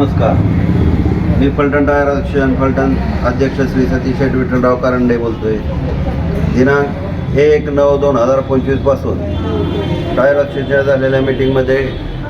नमस्कार. मी फलटण टायर फलटण अध्यक्ष श्री सतीश शेठ विठ्ठलराव कारंडे बोलतोय. दिनांक एक नऊ दोन हजार पंचवीसपासून टायर असोसिएशन झालेल्या मीटिंगमध्ये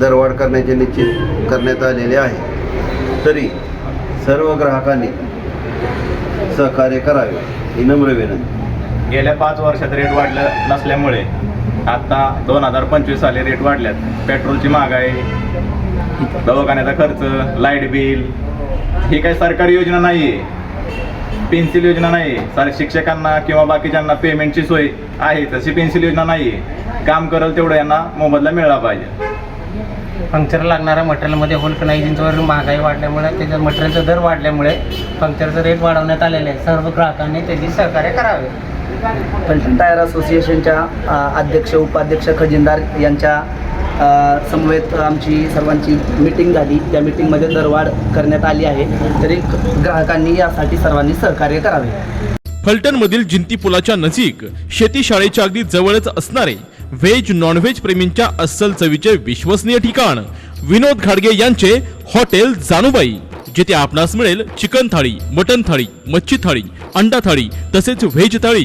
दरवाढ करण्याचे निश्चित करण्यात आलेले आहे. तरी सर्व ग्राहकांनी सहकार्य करावे ही नम्र विनंती. गेल्या पाच वर्षात रेट वाढलं नसल्यामुळे आता दोन हजार पंचवीस साली रेट वाढल्यात. पेट्रोलची महागाई दवाखान्याचा खर्च लाइट बिल ही काही सरकारी योजना नाही आहे पेन्सिल योजना नाही सर शिक्षकांना किंवा बाकीच्यांना पेमेंटची सोय आहे तशी पेन्सिल योजना नाही आहे काम करेल तेवढं यांना मोबदला मिळाला पाहिजे. पंक्चर लागणाऱ्या मटेरियलमध्ये होल्कनायझिंगवर महागाई वाढल्यामुळे त्याच्या मटेरियलचा दर वाढल्यामुळे पंक्चरचा रेट वाढवण्यात आलेले आहे. सर्व ग्राहकांनी त्याची सहकार्य करावे. फलटण टायर असोसिएशनच्या अध्यक्ष उपाध्यक्ष खजिनदार यांच्या समवेत आमची सर्वांची मीटिंग झाली. त्या मीटिंगमध्ये दरवाढ करण्यात आली आहे. तरी ग्राहकांनी यासाठी सर्वांनी सहकार्य करावे. फलटणमधील जिंती पुलाच्या नजीक शेती शाळेच्या अगदी जवळच असणारे व्हेज नॉनव्हेज प्रेमींच्या अस्सल चवीचे विश्वसनीय ठिकाण विनोद घाडगे यांचे हॉटेल जानुबाई जिथे आपणास मिळेल चिकन थाळी मटन थाळी मच्छी थाळी अंडा थाळी तसेच व्हेज थाळी.